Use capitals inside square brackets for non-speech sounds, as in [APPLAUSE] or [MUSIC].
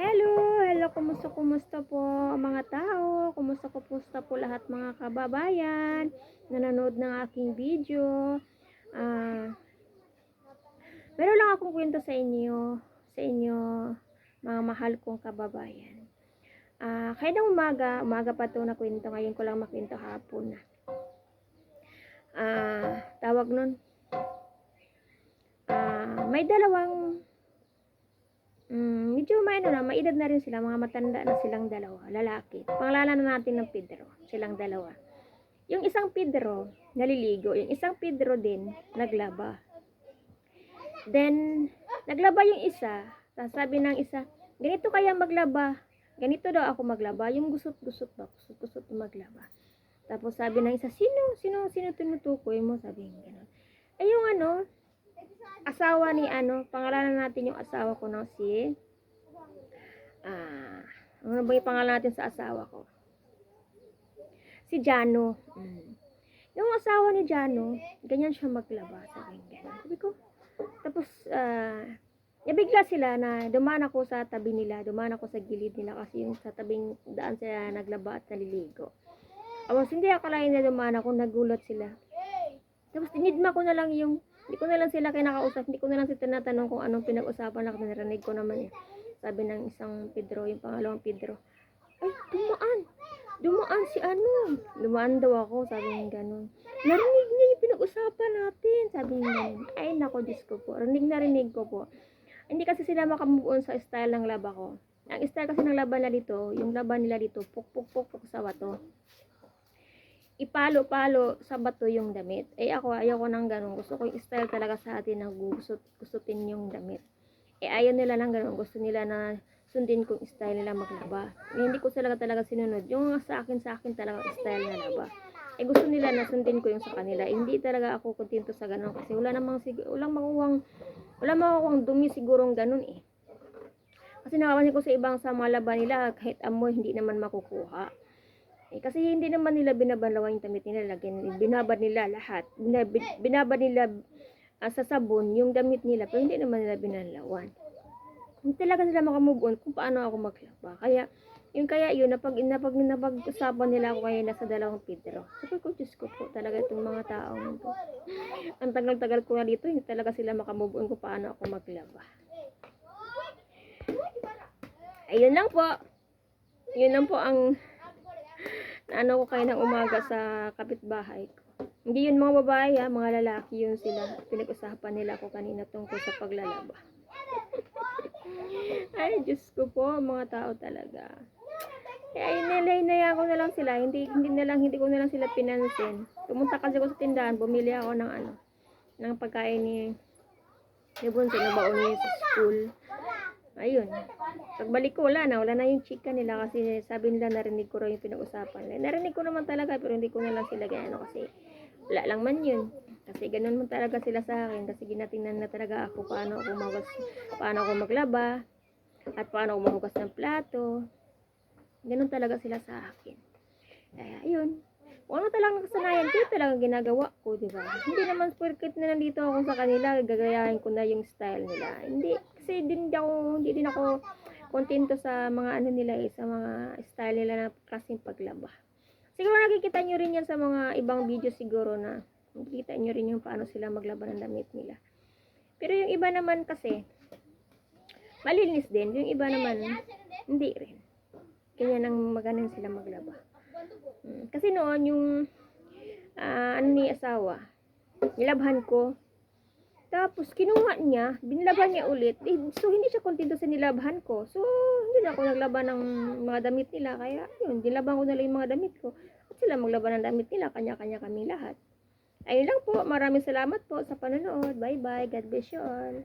Hello, hello, kumusta, kumusta po mga tao? Kumusta, kumusta po lahat mga kababayan? Nanonood ng aking video. Ah, meron lang akong kwento sa inyo, sa inyo, mga mahal kong kababayan. Ah, kaya ng umaga, umaga pa to na kwento, ngayon ko lang makwento hapon na. Ah, tawag nun. Ah, may dalawang Mm, medyo may ano na, may edad na rin sila, mga matanda na silang dalawa, lalaki. Pangalanan na natin ng Pedro, silang dalawa. Yung isang Pedro, naliligo. Yung isang Pedro din, naglaba. Then, naglaba yung isa, sasabi ng isa, ganito kaya maglaba, ganito daw ako maglaba, yung gusot-gusot ba, gusot-gusot maglaba. Tapos sabi ng isa, sino, sino, sino tinutukoy mo, sabi ng gano'n. Eh yung ano, asawa ni ano, pangalanan natin yung asawa ko no, si ah, ano ba yung pangalan natin sa asawa ko? Si Jano. Mm. Yung asawa ni Jano, ganyan siya maglaba, sabi niya. Sabi ko, tapos, ah, nabigla sila na dumaan ako sa tabi nila, dumaan ako sa gilid nila kasi yung sa tabing daan sila naglaba at naliligo. Tapos hindi akalain na dumaan ako, nagulat sila. Tapos tinidma ko na lang yung hindi ko na lang sila kinakausap, hindi ko na lang sila tinatanong kung anong pinag-usapan na narinig ko naman eh. Sabi ng isang Pedro, yung pangalawang Pedro, ay, dumaan. Dumaan si ano. Dumaan daw ako, sabi niya ganun. Narinig niya yung pinag-usapan natin, sabi niya. Ay, nako, Diyos ko po. Rinig na rinig ko po. Hindi kasi sila makamove sa style ng laba ko. Ang style kasi ng laban nila dito, yung laban nila dito, puk puk puk puk sa bato ipalo-palo sa bato yung damit. Eh ako, ayoko nang ganun. Gusto ko yung style talaga sa atin na gusot, gustutin yung damit. Eh ayaw nila nang ganun. Gusto nila na sundin kong style nila maglaba. Eh, hindi ko talaga talaga sinunod. Yung sa akin, sa akin talaga style na laba. Eh gusto nila na sundin ko yung sa kanila. Eh, hindi talaga ako kontento sa ganun. Kasi wala namang, sig- walang makukuhang, wala makukuhang dumi sigurong ganun eh. Kasi nakapansin ko sa ibang sa mga laban nila, kahit amoy, hindi naman makukuha. Eh, kasi hindi naman nila binabalawan yung damit nila, lagyan, binabad nila lahat. Binab, binabad nila ah, sa sabon yung damit nila, pero hindi naman nila binalawan. Hindi talaga sila makamove on kung paano ako maglaba. Kaya, yung kaya yun, napag, napag, napag-usapan nila ako kaya nasa dalawang Pedro. Sabi ko, Diyos ko po, talaga itong mga taong ito. [LAUGHS] Ang tagal-tagal ko na dito, hindi talaga sila makamove on kung paano ako maglaba. Ayun lang po. Yun lang po ang ano ko kayo ng umaga sa kapitbahay ko. Hindi yun mga babae ha, mga lalaki yun sila. Pinag-usapan nila ako kanina tungkol sa paglalaba. [LAUGHS] Ay, Diyos ko po, mga tao talaga. Kaya inilay-inaya ko na lang sila. Hindi, hindi na lang, hindi ko na lang sila pinansin. Pumunta kasi ako sa tindahan, bumili ako ng ano, ng pagkain ni ni Bunso na baon niya sa school. Ayun. Pagbalik ko, wala na. Wala na yung chika nila kasi sabi nila narinig ko raw yung pinag-usapan. nila. Narinig ko naman talaga pero hindi ko na lang sila gano kasi wala lang man yun. Kasi ganun man talaga sila sa akin kasi ginatingnan na talaga ako paano ako magas, paano ako maglaba at paano ako mahugas ng plato. Ganun talaga sila sa akin. Kaya yun. Kung ano talagang nakasanayan ko, yun talagang ginagawa ko, di ba? Hindi naman porket na nandito ako sa kanila, gagayahin ko na yung style nila. Hindi, kasi din ako, hindi din ako kontento sa mga ano nila eh, sa mga style nila na klaseng paglaba. Siguro nakikita nyo rin yan sa mga ibang video siguro na nakikita nyo rin yung paano sila maglaba ng damit nila. Pero yung iba naman kasi, malinis din. Yung iba naman, hindi rin. Kanya nang magaling sila maglaba. Mm, Kasi noon yung ah, ano ni asawa, nilabhan ko. Tapos kinuha niya, binlaban niya ulit. Eh, so hindi siya kontento sa nilabhan ko. So hindi na ako naglaban ng mga damit nila. Kaya yun, nilaban ko na lang yung mga damit ko. At sila maglaban ng damit nila, kanya-kanya kami lahat. Ayun lang po, maraming salamat po sa panonood. Bye bye, God bless you all.